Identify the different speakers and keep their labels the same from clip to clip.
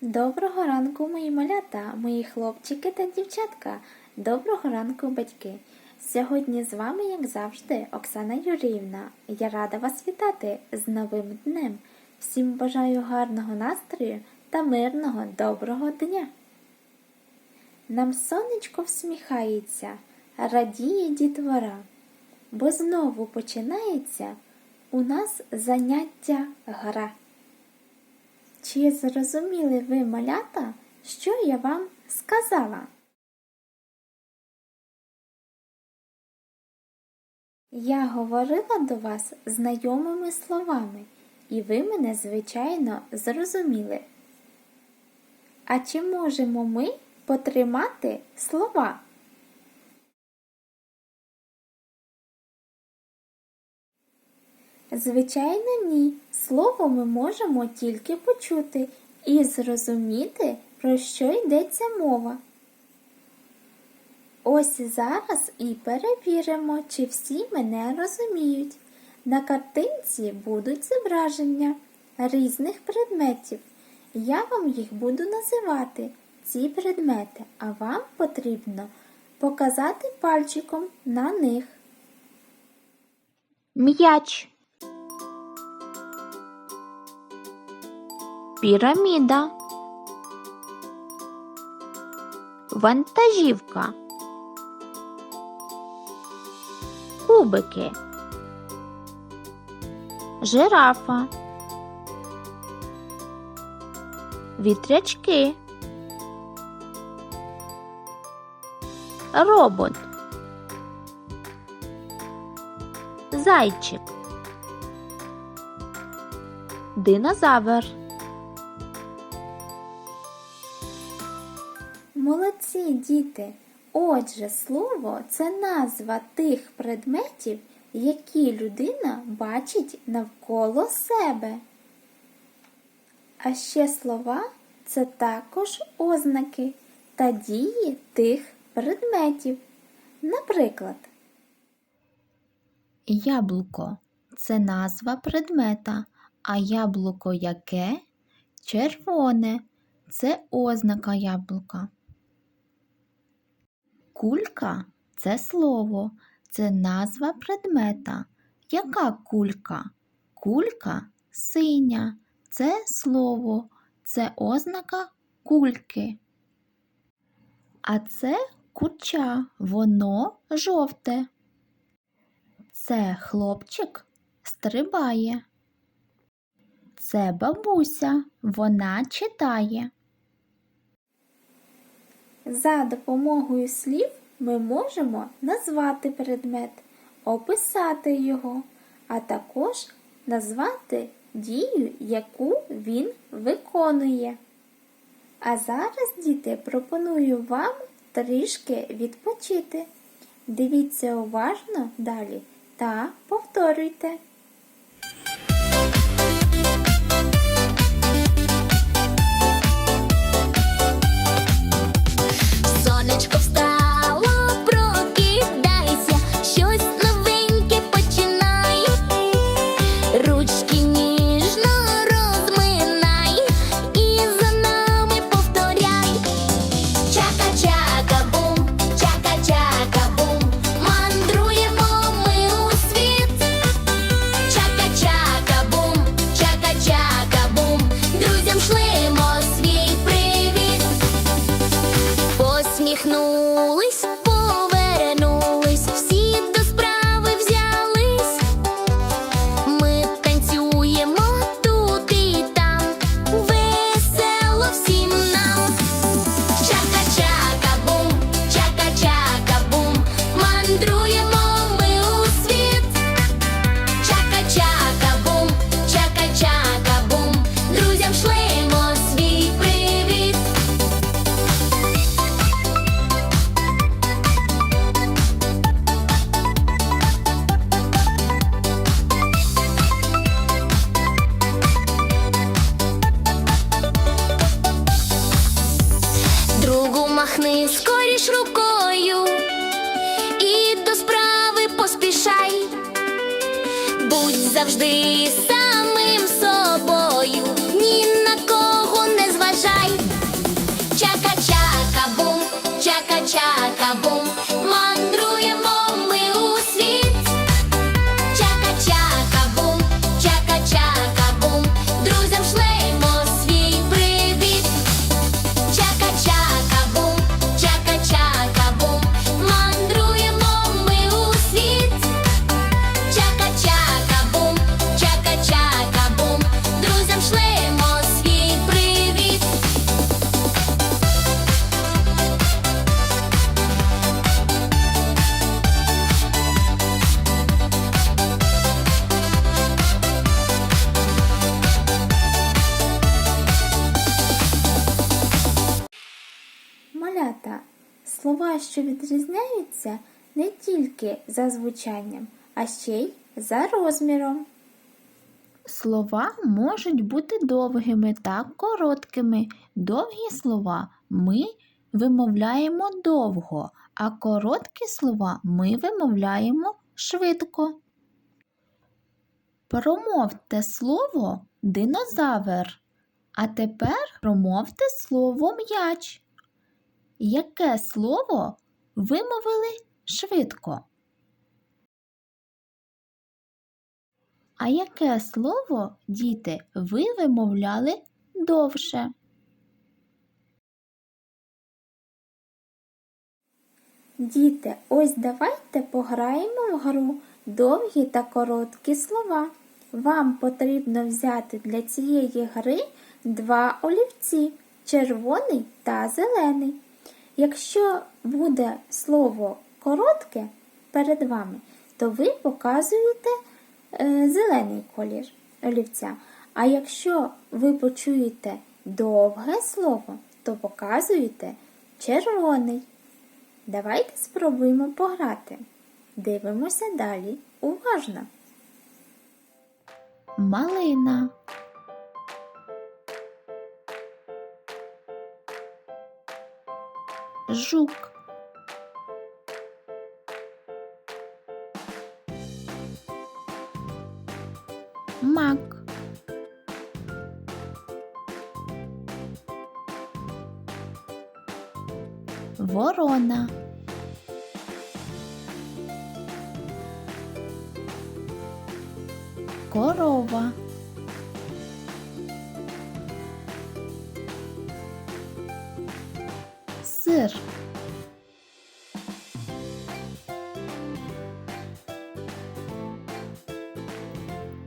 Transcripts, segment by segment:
Speaker 1: Доброго ранку, мої малята, мої хлопчики та дівчатка. Доброго ранку, батьки. Сьогодні з вами, як завжди, Оксана Юріївна. Я рада вас вітати з новим днем. Всім бажаю гарного настрою та мирного доброго дня. Нам сонечко всміхається, радіє дітвора, бо знову починається у нас заняття гра. Чи зрозуміли ви, малята, що я вам сказала? Я говорила до вас знайомими словами, і ви мене, звичайно, зрозуміли. А чи можемо ми потримати слова? Звичайно, ні. Слово ми можемо тільки почути і зрозуміти, про що йдеться мова. Ось зараз і перевіримо, чи всі мене розуміють. На картинці будуть зображення різних предметів. Я вам їх буду називати, ці предмети, а вам потрібно показати пальчиком на них.
Speaker 2: М'яч. Піраміда. Вантажівка. Кубики. Жирафа. Вітрячки. Робот. Зайчик. Динозавр.
Speaker 1: Діти! Отже, слово це назва тих предметів, які людина бачить навколо себе. А ще слова це також ознаки та дії тих предметів. Наприклад,
Speaker 2: Яблуко це назва предмета, а яблуко яке? Червоне це ознака яблука. Кулька це слово, це назва предмета. Яка кулька? Кулька синя, це слово, це ознака кульки. А це курча, воно жовте. Це хлопчик стрибає. Це бабуся, вона читає.
Speaker 1: За допомогою слів ми можемо назвати предмет, описати його, а також назвати дію, яку він виконує. А зараз, діти, пропоную вам трішки відпочити. Дивіться уважно далі та повторюйте.
Speaker 3: Завжди
Speaker 1: слова, що відрізняються не тільки за звучанням, а ще й за розміром.
Speaker 2: Слова можуть бути довгими та короткими. Довгі слова ми вимовляємо довго, а короткі слова ми вимовляємо швидко. Промовте слово динозавр. А тепер промовте слово м'яч. Яке слово вимовили швидко? А яке слово, діти, ви вимовляли довше?
Speaker 1: Діти, ось давайте пограємо в гру довгі та короткі слова. Вам потрібно взяти для цієї гри два олівці червоний та зелений. Якщо буде слово коротке перед вами, то ви показуєте е, зелений колір олівця. А якщо ви почуєте довге слово, то показуєте червоний. Давайте спробуємо пограти. Дивимося далі уважно.
Speaker 2: Малина. Жук. Мак. Ворона. Корова. Сир.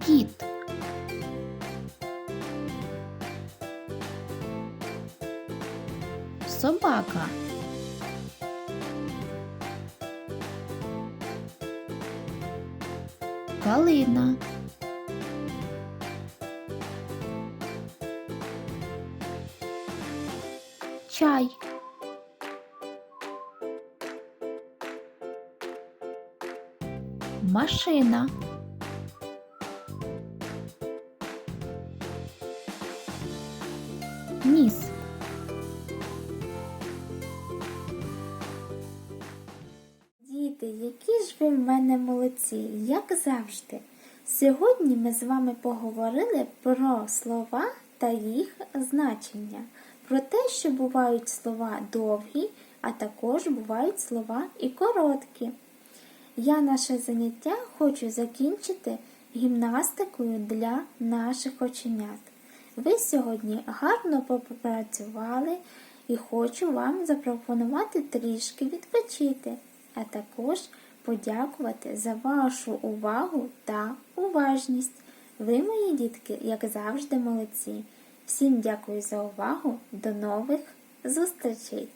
Speaker 2: Кіт. Собака. Калина. Машина. Ніс.
Speaker 1: Діти, які ж ви в мене молодці, як завжди. Сьогодні ми з вами поговорили про слова та їх значення, про те, що бувають слова довгі, а також бувають слова і короткі. Я наше заняття хочу закінчити гімнастикою для наших оченят. Ви сьогодні гарно попрацювали і хочу вам запропонувати трішки відпочити, а також подякувати за вашу увагу та уважність. Ви, мої дітки, як завжди, молодці. Всім дякую за увагу. До нових зустрічей!